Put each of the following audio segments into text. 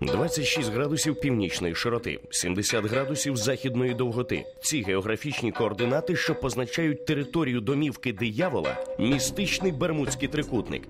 26 градусів північної широти, 70 градусів західної довготи. Ці географічні координати, що позначають територію домівки диявола, містичний Бермудський трикутник.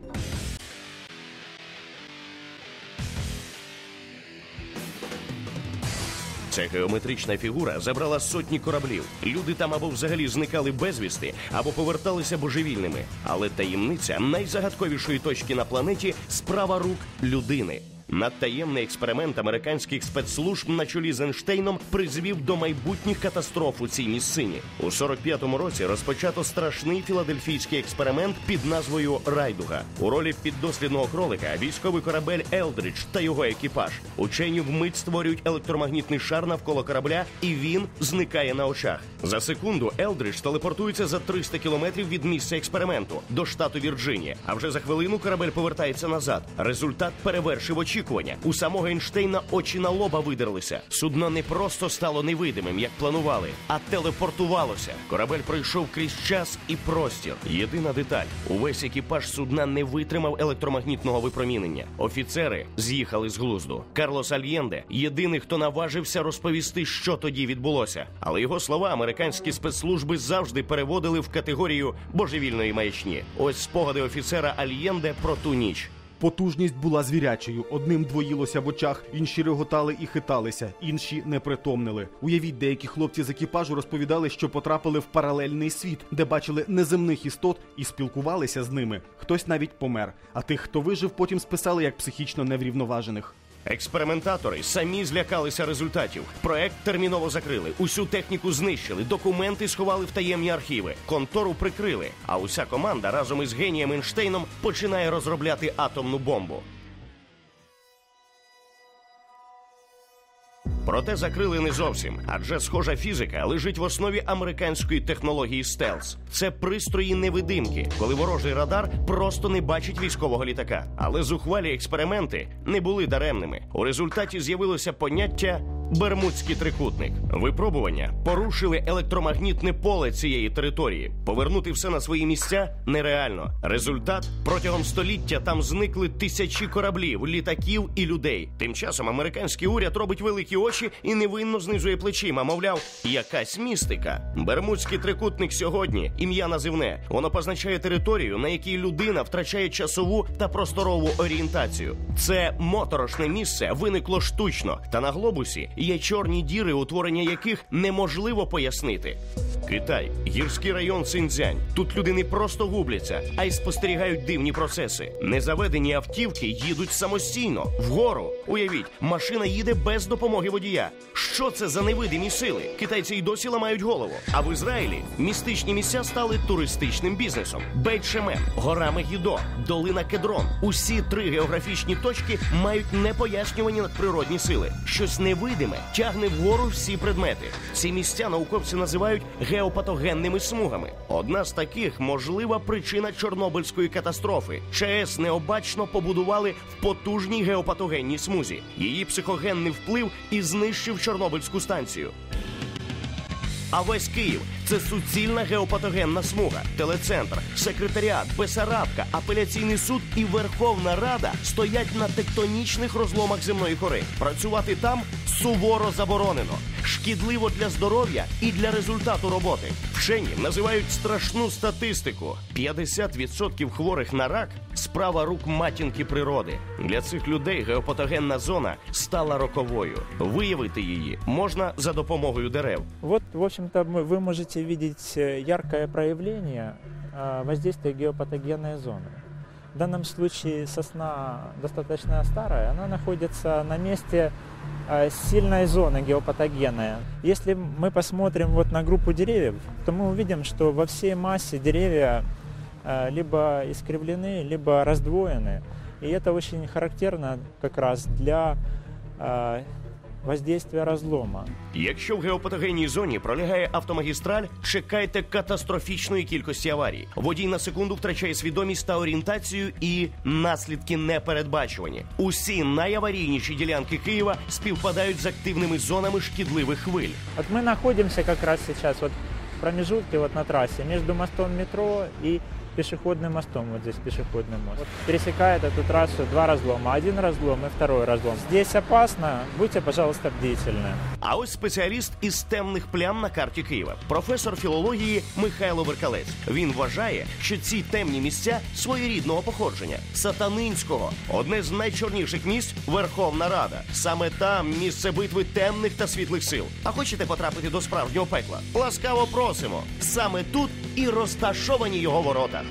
Ця геометрична фігура забрала сотні кораблів. Люди там або взагалі зникали безвісти, або поверталися божевільними. Але таємниця найзагадковішої точки на планеті справа рук людини. Надтаємний експеримент американських спецслужб на чолі з Ейнштейном призвів до майбутніх катастроф у цій місцині. У 45-му році розпочато страшний філадельфійський експеримент під назвою Райдуга. У ролі піддослідного кролика військовий корабель Елдридж та його екіпаж. Учені вмить створюють електромагнітний шар навколо корабля, і він зникає на очах. За секунду Елдридж телепортується за 300 кілометрів від місця експерименту до штату Вірджинія. А вже за хвилину корабель повертається назад. Результат перевершив очікування. У самого Ейнштейна очі на лоба видерлися. Судно не просто стало невидимим, як планували, а телепортувалося. Корабель пройшов крізь час і простір. Єдина деталь: увесь екіпаж судна не витримав електромагнітного випромінення. Офіцери з'їхали з глузду. Карлос Альєнде єдиний, хто наважився розповісти, що тоді відбулося. Але його слова американські спецслужби завжди переводили в категорію божевільної маячні. Ось спогади офіцера Альєнде про ту ніч. Потужність була звірячою. Одним двоїлося в очах, інші реготали і хиталися, інші не притомнили. Уявіть, деякі хлопці з екіпажу розповідали, що потрапили в паралельний світ, де бачили неземних істот і спілкувалися з ними. Хтось навіть помер. А тих, хто вижив, потім списали як психічно неврівноважених. Експериментатори самі злякалися результатів. Проект терміново закрили. Усю техніку знищили, документи сховали в таємні архіви, контору прикрили. А уся команда разом із генієм Ейнштейном починає розробляти атомну бомбу. Проте закрили не зовсім, адже схожа фізика лежить в основі американської технології стелс. Це пристрої невидимки, коли ворожий радар просто не бачить військового літака. Але зухвалі експерименти не були даремними. У результаті з'явилося поняття. Бермудський трикутник випробування порушили електромагнітне поле цієї території. Повернути все на свої місця нереально. Результат протягом століття там зникли тисячі кораблів, літаків і людей. Тим часом американський уряд робить великі очі і невинно знизує плечима. Мовляв, якась містика. Бермудський трикутник сьогодні ім'я називне. Воно позначає територію, на якій людина втрачає часову та просторову орієнтацію. Це моторошне місце виникло штучно, та на глобусі є чорні діри, утворення яких неможливо пояснити. Китай, гірський район Синьцзянь. Тут люди не просто губляться, а й спостерігають дивні процеси. Незаведені автівки їдуть самостійно вгору. Уявіть, машина їде без допомоги водія. Що це за невидимі сили? Китайці й досі ламають голову. А в Ізраїлі містичні місця стали туристичним бізнесом. Бейт-Шемен, гора Мегідо, долина Кедрон. Усі три географічні точки мають непояснювані надприродні сили. Щось невидиме тягне вгору всі предмети. Ці місця науковці називають геопатогенними смугами. Одна з таких можлива причина Чорнобильської катастрофи. ЧАЕС необачно побудували в потужній геопатогенній смузі. Її психогенний вплив і знищив Чорнобильську станцію. А весь Київ це суцільна геопатогенна смуга, телецентр, секретаріат, Бесарабка, апеляційний суд і Верховна Рада стоять на тектонічних розломах земної кори. Працювати там суворо заборонено, шкідливо для здоров'я і для результату роботи. Вчені називають страшну статистику: 50% хворих на рак справа рук матінки природи. Для цих людей геопатогенна зона стала роковою. Виявити її можна за допомогою дерев. Вот, в общем-то, мы- вы можете видеть э, яркое проявление э, воздействия геопатогенной зоны. В данном случае сосна достаточно старая, она находится на месте э, сильной зоны геопатогенной. Если мы посмотрим вот на группу деревьев, то мы увидим, что во всей массе деревья либо искривлены, либо раздвоены. И это очень характерно как раз для воздействия разлома. Якщо в геопатогенній зоні пролягає автомагістраль, чекайте катастрофічної кількості аварій. Водій на секунду втрачає свідомість та орієнтацію, і наслідки непередбачувані. Усі найаварійніші ділянки Києва співпадають з активними зонами шкідливих хвиль. Вот мы находимся как раз сейчас вот в промежутке вот на трассе между мостом метро и пешеходным мостом, вот здесь пешеходный мост. Вот пересекает эту трассу два разлома, один разлом и второй разлом. Здесь опасно, будьте, пожалуйста, бдительны. А ось спеціаліст із темних плям на карті Києва, професор філології Михайло Веркалець. Він вважає, що ці темні місця своєрідного походження сатанинського. Одне з найчорніших місць Верховна Рада. Саме там місце битви темних та світлих сил. А хочете потрапити до справжнього пекла? Ласкаво просимо. Саме тут і розташовані його ворота.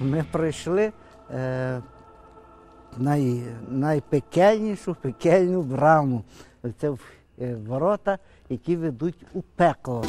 Ми прийшли е, най, найпекельнішу пекельну браму. Це е, ворота, які ведуть у пекло.